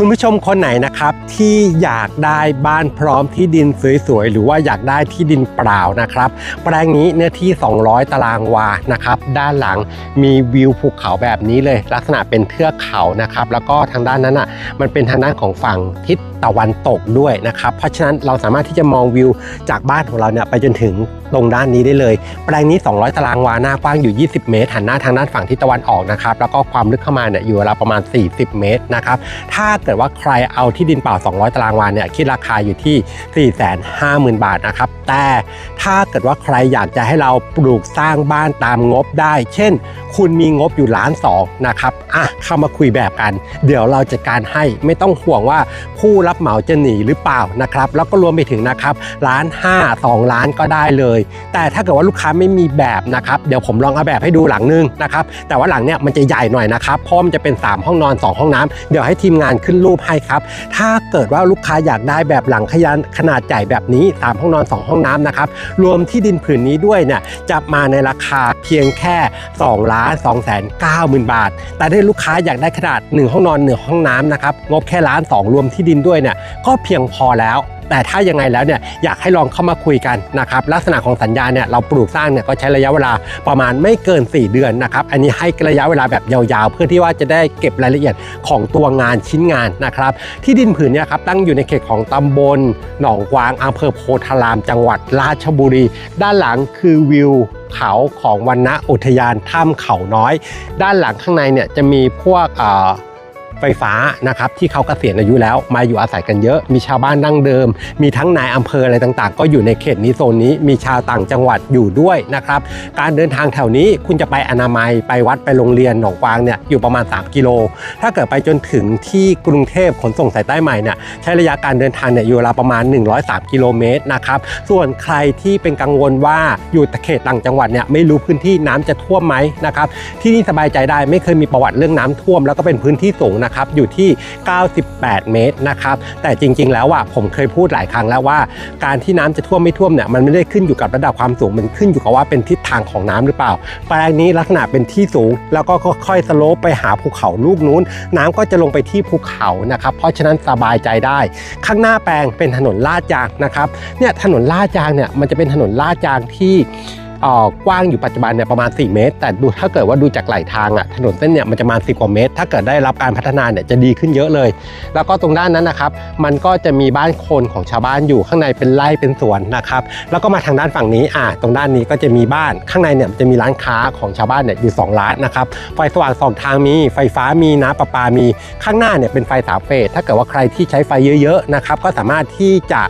คุณผู้ชมคนไหนนะครับที่อยากได้บ้านพร้อมที่ดินสวยๆหรือว่าอยากได้ที่ดินเปล่านะครับ แปลงนี้เนื้อที่ 200 ตารางวานะครับ ด้านหลังมีวิวภูเขาแบบนี้เลย ลักษณะเป็นเทือกเขานะครับ แล้วก็ทางด้านนั้นอะมันเป็นทางด้านของฝั่งทิศตะวันตกด้วยนะครับ เพราะฉะนั้นเราสามารถที่จะมองวิวจากบ้านของเราเนี่ยไปจนถึงตรงด้านนี้ได้เลย แปลงนี้ 200 ตารางวาหน้ากว้างอยู่ 20 เมตร หันหน้าทางด้านฝั่งทิศตะวันออกนะครับ แล้วก็ความลึกเข้ามาเนี่ยอยู่ราวประมาณ 40 เมตรนะครับ ถ้ากิดว่าใครเอาที่ดินเปล่า 200 ตารางวาเนี่ยคิดราคาอยู่ที่ 450,000 บาทนะครับ แต่ถ้าเกิดว่าใครอยากจะให้เราปลูกสร้างบ้านตามงบได้ เช่น คุณมีงบอยู่ล้านสองนะครับอะเข้ามาคุยแบบกัน เดี๋ยวเราจัดการให้ไม่ต้องห่วงว่าผู้รับเหมาจะหนีหรือเปล่านะครับแล้วก็รวมไปถึงนะครับล้านห้าสองล้านก็ได้เลย แต่ถ้าเกิดว่าลูกค้าไม่มีแบบนะครับเดี๋ยวผมลองเอาแบบให้ดูหลังนึงนะครับแต่ว่าหลังเนี้ยมันจะใหญ่หน่อยนะครับเพราะมันจะเป็น 3 ห้องนอน 2 ห้องน้ำเดี๋ยวให้ทีมงานขึ้นรูปให้ครับ ถ้าเกิดว่าลูกค้าอยากได้แบบหลังขยันขนาดใหญ่แบบนี้ 3 ห้องนอน 2 ห้องน้ำนะครับ รวมที่ดินผืนนี้ด้วยเนี่ยจะมาในราคาเพียงแค่2ล้าน2แสน9หมื่นบาท แต่ถ้าลูกค้าอยากได้ขนาด 1 ห้องนอน 1 ห้องน้ำนะครับ งบแค่ล้าน2รวมที่ดินด้วยเนี่ยก็เพียงพอแล้ว แต่ถ้ายังไงแล้วเนี่ยอยากให้ลองเข้ามาคุยกันนะครับลักษณะของสัญญาเนี่ยเราปลูกสร้างเนี่ยก็ใช้ระยะเวลาประมาณไม่เกิน 4 เดือนนะครับอันนี้ให้ระยะเวลาแบบยาวๆ เพื่อที่ว่าจะได้เก็บรายละเอียดของตัวงานชิ้นงานนะครับ ที่ดินผืนเนี่ยครับตั้งอยู่ในเขตของตำบลหนองกวางอำเภอโพธาราม จังหวัดราชบุรี ด้านหลังคือวิวเขาของวันณอุทยานถ้ำเขาน้อย ด้านหลังข้างในเนี่ยจะมีพวก ไฟฟ้านะครับที่เขาเกษียณอายุแล้วมาอยู่อาศัยกันเยอะ มีชาวบ้านดั้งเดิม มีทั้งนายอำเภออะไรต่างๆ ก็อยู่ในเขตนี้โซนนี้มีชาวต่างจังหวัดอยู่ด้วยนะครับการเดินทางแถวนี้คุณจะไปอนามัยไปวัดไปโรงเรียนหนองกวางเนี่ยอยู่ประมาณ 3 กิโล ถ้าเกิดไปจนถึงที่กรุงเทพขนส่งสายใต้ใหม่เนี่ยใช้ระยะการเดินทางเนี่ยอยู่ราวประมาณ 103 กิโลเมตรนะครับส่วนใครที่เป็นกังวลว่าอยู่เขตต่างจังหวัดเนี่ยไม่รู้พื้นที่น้ำจะท่วมไหมนะครับที่นี่สบายใจได้ไม่เคยมีประวัติเรื่องน้ำท่วม แล้วก็เป็นพื้นที่สูงนะนะครับอยู่ที่ 98 เมตรนะครับแต่จริง ๆ แล้วอะผมเคยพูดหลายครั้งแล้วว่า การที่น้ำจะท่วมไม่ท่วมเนี่ยมันไม่ได้ขึ้นอยู่กับระดับความสูงมันขึ้นอยู่กับว่าเป็นทิศทางของน้ำหรือเปล่า แปลงนี้ลักษณะเป็นที่สูง แล้วก็ค่อยๆสโลปไปหาภูเขาลูกนู้น น้ำก็จะลงไปที่ภูเขานะครับเพราะฉะนั้นสบายใจได้ ข้างหน้าแปลงเป็นถนนลาดยางนะครับเนี่ยถนนลาดยางเนี่ยมันจะเป็นถนนลาดยางที่ กว้างอยู่ปัจจุบันเนี่ยประมาณ 4 เมตร แต่ดูถ้าเกิดว่าดูจากไหลทางอะถนนเส้นเนี่ยมันจะมาณ10กว่าเมตร ถ้าเกิดได้รับการพัฒนาเนี่ยจะดีขึ้นเยอะเลย แล้วก็ตรงด้านนั้นนะครับ มันก็จะมีบ้านคนของชาวบ้านอยู่ข้างในเป็นไร่เป็นสวนนะครับ แล้วก็มาทางด้านฝั่งนี้อ่าตรงด้านนี้ก็จะมีบ้านข้างในเนี่ยจะมีร้านค้าของชาวบ้านเนี่ยอยู่สองร้านนะครับไฟสว่างสองทางมีไฟฟ้ามีน้ำประปามีข้างหน้าเนี่ยเป็นไฟสามเฟสถ้าเกิดว่าใครที่ใช้ไฟเยอะๆนะครับก็สามารถที่จะ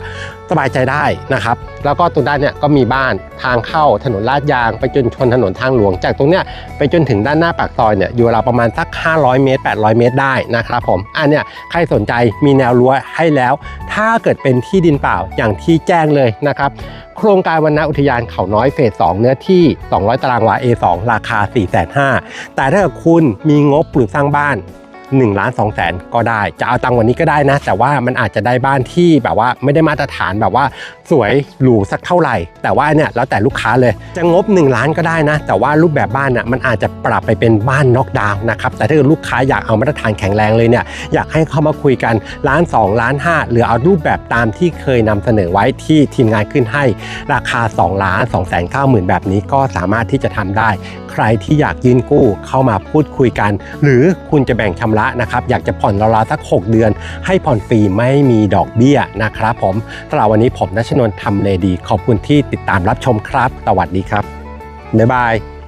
สบายใจได้นะครับ แล้วก็ตรงด้านเนี่ยก็มีบ้านทางเข้าถนนลาดยาง ไปจนชนถนนทางหลวง จากตรงเนี้ยไปจนถึงด้านหน้าปากซอยเนี่ยอยู่ราวประมาณสัก 500 เมตร 800 เมตรได้นะครับผมอันเนี้ยใครสนใจมีแนวรั้วให้แล้ว ถ้าเกิดเป็นที่ดินเปล่าอย่างที่แจ้งเลยนะครับโครงการวันณอุทยานเขาน้อยเฟส 2 เนื้อที่ 200 ตารางวา A2 ราคา 4 5 0 0 0แต่ถ้าคุณมีงบปลูกสร้างบ้าน 1ล้าน2แสนก็ได้ จะเอาตังค์วันนี้ก็ได้นะ แต่ว่ามันอาจจะได้บ้านที่แบบว่าไม่ได้มาตรฐานแบบว่าสวยหรูสักเท่าไหร่ แต่ว่าเนี่ยแล้วแต่ลูกค้าเลยจะงบ 1 ล้านก็ได้นะ แต่ว่ารูปแบบบ้านน่ะมันอาจจะปรับไปเป็นบ้านน็อกดาวน์นะครับแต่ถ้าเกิดลูกค้าอยากเอามาตรฐานแข็งแรงเลยเนี่ยอยากให้เข้ามาคุยกันล้าน2ล้าน5หรือเอารูปแบบตามที่เคยนำเสนอไว้ที่ทีมงานขึ้นให้ ราคา 2 ล้าน2แสน9หมื่นแบบนี้ก็สามารถที่จะทำได้ ใครที่อยากยื่นกู้เข้ามาพูดคุยกัน หรือคุณจะแบ่งชำระนะครับอยากจะผ่อนราวๆสัก 6 เดือน ให้ผ่อนฟรีไม่มีดอกเบี้ยนะครับผมสำหรับวันนี้ผมนัชนนท์ทำเลดี ขอบคุณที่ติดตามรับชมครับ สวัสดีครับบ๊ายบาย